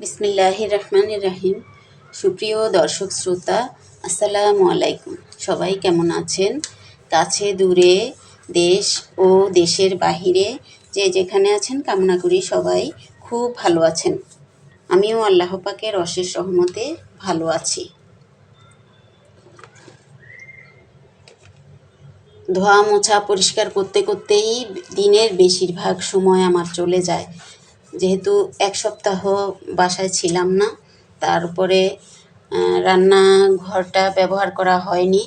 বিসমিল্লাহির রহমান রাহিম। সুপ্রিয় দর্শক শ্রোতা, আসসালামু আলাইকুম। সবাই কেমন আছেন? কাছে, দূরে, দেশ ও দেশের বাহিরে যে যেখানে আছেন, কামনা করি সবাই খুব ভালো আছেন। আমিও আল্লাহ পাকের অশেষ রহমতে ভালো আছি। ধোয়া মোছা পরিষ্কার করতে করতেই দিনের বেশিরভাগ সময় আমার চলে যায়। যেহেতু এক সপ্তাহ বাসায় ছিলাম না, তারপরে রান্নাঘরটা ব্যবহার করা হয়নি।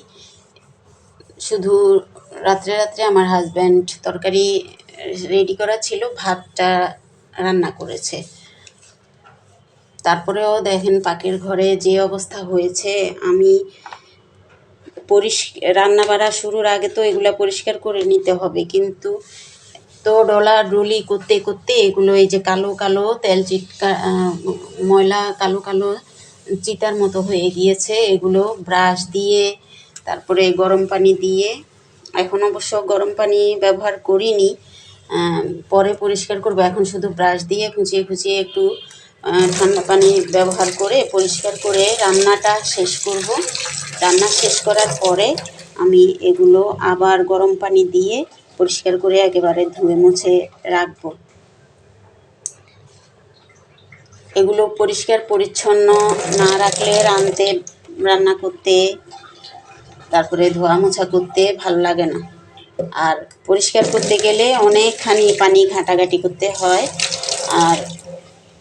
শুধু রাত্রে রাত্রে আমার হাজব্যান্ড তরকারি রেডি করা ছিল, ভাতটা রান্না করেছে। তারপরেও দেখেন পাকের ঘরে যে অবস্থা হয়েছে, আমি পরিষ রান্না বাড়া শুরুর আগে তো এগুলা পরিষ্কার করে নিতে হবে, কিন্তু তো ডলা ডলি করতে করতে এগুলো এই যে কালো কালো তেল চিটকা ময়লা কালো কালো চিতার মতো হয়ে গিয়েছে। এগুলো ব্রাশ দিয়ে, তারপরে গরম পানি দিয়ে। এখন অবশ্য গরম পানি ব্যবহার করিনি। পরে পরিষ্কার করব। এখন শুধু ব্রাশ দিয়ে খুঁচিয়ে খুঁচিয়ে একটু ঠান্ডা পানি ব্যবহার করে পরিষ্কার করে রান্নাটা শেষ করব। রান্না শেষ করার পরে আমি এগুলো আবার গরম পানি দিয়ে পরিষ্কার করে একেবারে ধুয়ে মুছে রাখব। এগুলো পরিষ্কার, পরিচ্ছন্ন না রাখলে রাঁধতে, রান্না করতে, তারপরে ধোয়া মোছা করতে ভালো লাগে না। আর পরিষ্কার করতে গেলে অনেকখানি পানি ঘাঁটাঘাঁটি করতে হয়। আর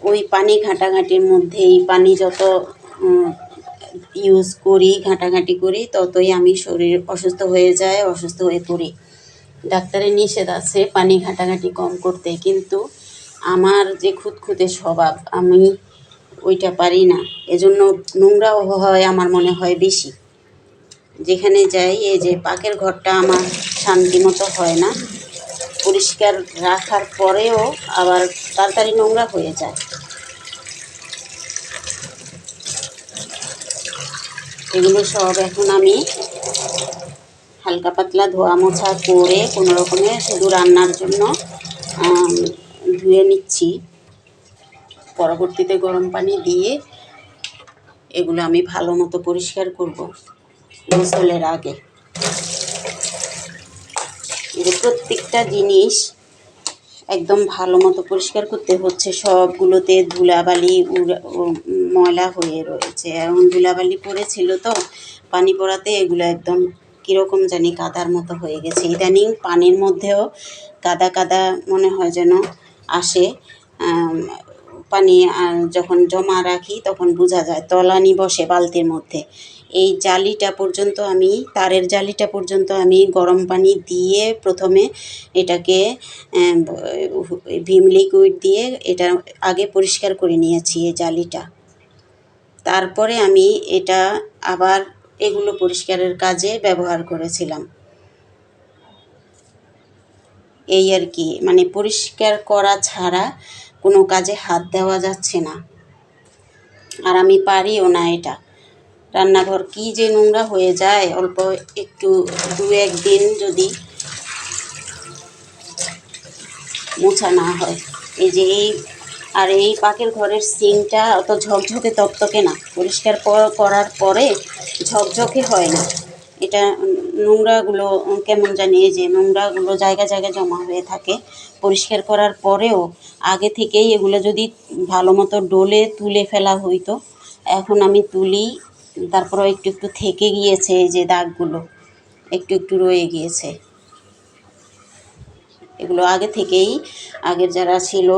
ওই পানি ঘাঁটাঘাঁটির মধ্যেই পানি যত ইউজ করি, ঘাঁটাঘাঁটি করি, ততই আমি শরীর অসুস্থ হয়ে যায়, অসুস্থ হয়ে পড়ি। ডাক্তারের নিষেধ আছে, পানি ঘাঁটাঘাঁটি কম করতে, কিন্তু আমার যে খুঁতখুঁতে স্বভাব, আমি ওইটা পারি না। এজন্য নোংরাও হয় আমার মনে হয় বেশি। যেখানে যাই, এই যে পাকের ঘরটা আমার শান্তি মতো হয় না। পরিষ্কার রাখার পরেও আবার তাড়াতাড়ি নোংরা হয়ে যায়। এগুলো সব এখন আমি হালকা পাতলা ধোয়া মোছা করে কোনো রকমে শুধু রান্নার জন্য ধুয়ে নিচ্ছি। পরবর্তীতে গরম পানি দিয়ে এগুলো আমি ভালো মতো পরিষ্কার করব গোসলের আগে। প্রত্যেকটা জিনিস একদম ভালো মতো পরিষ্কার করতে হচ্ছে, সবগুলোতে ধুলাবালি ময়লা হয়ে রয়েছে। এখন ধুলাবালি পড়েছিল তো, পানি পড়াতে এগুলো একদম কীরকম জানি কাদার মতো হয়ে গেছে। ইদানিং পানির মধ্যেও কাদা কাদা মনে হয় যেন আসে। পানি যখন জমা রাখি তখন বোঝা যায় তলানি বসে বালতির মধ্যে। এই জালিটা পর্যন্ত আমি, তারের জালিটা পর্যন্ত আমি গরম পানি দিয়ে প্রথমে এটাকে ভিম লিকুইড দিয়ে এটা আগে পরিষ্কার করে নিয়েছি এই জালিটা। তারপরে আমি এটা আবার এগুলো পরিষ্কারের কাজে ব্যবহার করেছিলাম। এই আর কি মানে পরিষ্কার করা ছাড়া কোনো কাজে হাত দেওয়া যাচ্ছে না। আর আমি পারিও না এটা। রান্নাঘর কি যে নোংরা হয়ে যায়, অল্প একটু দু একদিন যদি মোছা না হয়। এই যে এই আর এই পাকের ঘরের সিনটা অত ঝকঝকে তকতকে না। পরিষ্কার করার পরে ঝকঝকে হয় না। এটা নোংরাগুলো কেমন জানি এই যে নোংরাগুলো জায়গা জায়গায় জমা হয়ে থাকে। পরিষ্কার করার পরেও আগে থেকেই এগুলো যদি ভালো মতো ডোলে তুলে ফেলা হইতো, এখন আমি তুলি, তারপরেও একটু একটু থেকে গিয়েছে এই যে দাগগুলো, একটু একটু রয়ে গিয়েছে। এগুলো আগে থেকেই আগের যারা ছিল